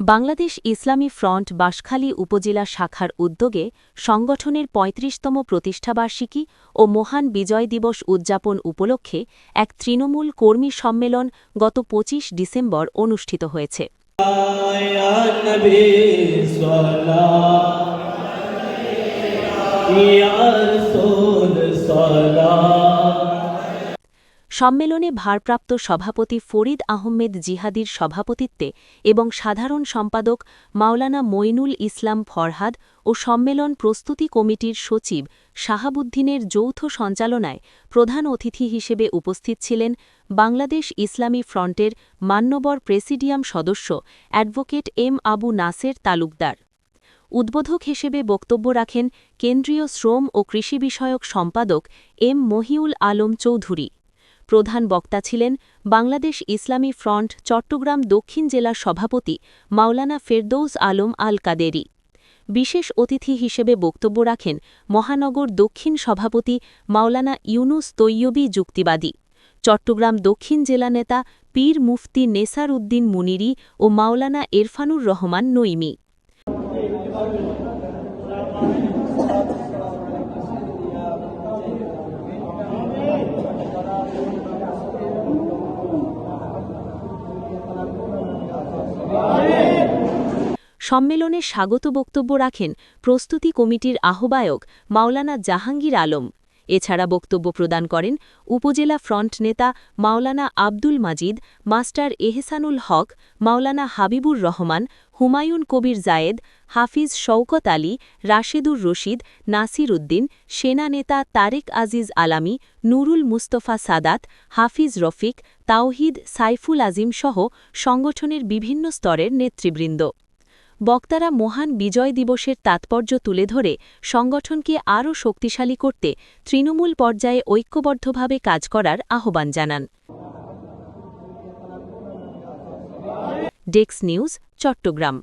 বাংলাদেশ ইসলামী front Banshkhali উপজেলা শাখার উদ্যোগে সংগঠনের ৩৫তম প্রতিষ্ঠাবার্ষিকী ও মহান বিজয় দিবস উদযাপন উপলক্ষে এক তৃণমূল কর্মী সম্মেলন গত ২৫ ডিসেম্বর অনুষ্ঠিত হয়েছে। সম্মেলনে ভারপ্রাপ্ত সভাপতি ফরিদ আহমেদ জিহাদির সভাপতিত্বে এবং সাধারণ সম্পাদক মাওলানা মইনুল ইসলাম ফরহাদ ও সম্মেলন প্রস্তুতি কমিটির সচিব শাহাবুদ্দিনের যৌথ সঞ্চালনায় প্রধান অতিথি হিসেবে উপস্থিত ছিলেন বাংলাদেশ ইসলামী ফ্রন্টের মান্যবর প্রেসিডিয়াম সদস্য অ্যাডভোকেট এম আবু নাসের তালুকদার। উদ্বোধক হিসেবে বক্তব্য রাখেন কেন্দ্রীয় শ্রম ও কৃষি বিষয়ক সম্পাদক এম মহিউল আলম চৌধুরী। প্রধান বক্তা ছিলেন বাংলাদেশ ইসলামী ফ্রন্ট চট্টগ্রাম দক্ষিণ জেলার সভাপতি মাওলানা ফেরদৌস আলম আল কাদেরি বিশেষ অতিথি হিসেবে বক্তব্য রাখেন মহানগর দক্ষিণ সভাপতি মাওলানা ইউনুস তৈয়বী যুক্তিবাদী, চট্টগ্রাম দক্ষিণ জেলা নেতা পীর মুফতি নেসার উদ্দিন মুনিরি ও মাওলানা এরফানুর রহমান নইমি সম্মেলনে স্বাগত বক্তব্য রাখেন প্রস্তুতি কমিটির আহ্বায়ক মাওলানা জাহাঙ্গীর আলম। এছাড়া বক্তব্য প্রদান করেন উপজেলা ফ্রন্ট নেতা মাওলানা আব্দুল মাজিদ, মাস্টার এহসানুল হক, মাওলানা হাবিবুর রহমান, হুমায়ুন কবির জায়েদ, হাফিজ শওকত আলী, রাশেদুর রশিদ, নাসির উদ্দিন, সেনা নেতা তারেক আজিজ আলামি, নুরুল মুস্তফা সাদাত, হাফিজ রফিক, তাওহিদ সাইফুল আজিম সহ সংগঠনের বিভিন্ন স্তরের নেতৃবৃন্দ। বক্তারা মহান বিজয় দিবসের তাৎপর্য তুলে ধরে সংগঠনকে আরও শক্তিশালী করতে তৃণমূল পর্যায়ে ঐক্যবদ্ধভাবে কাজ করার আহ্বান জানান। ডেক্স নিউজ, চট্টগ্রাম।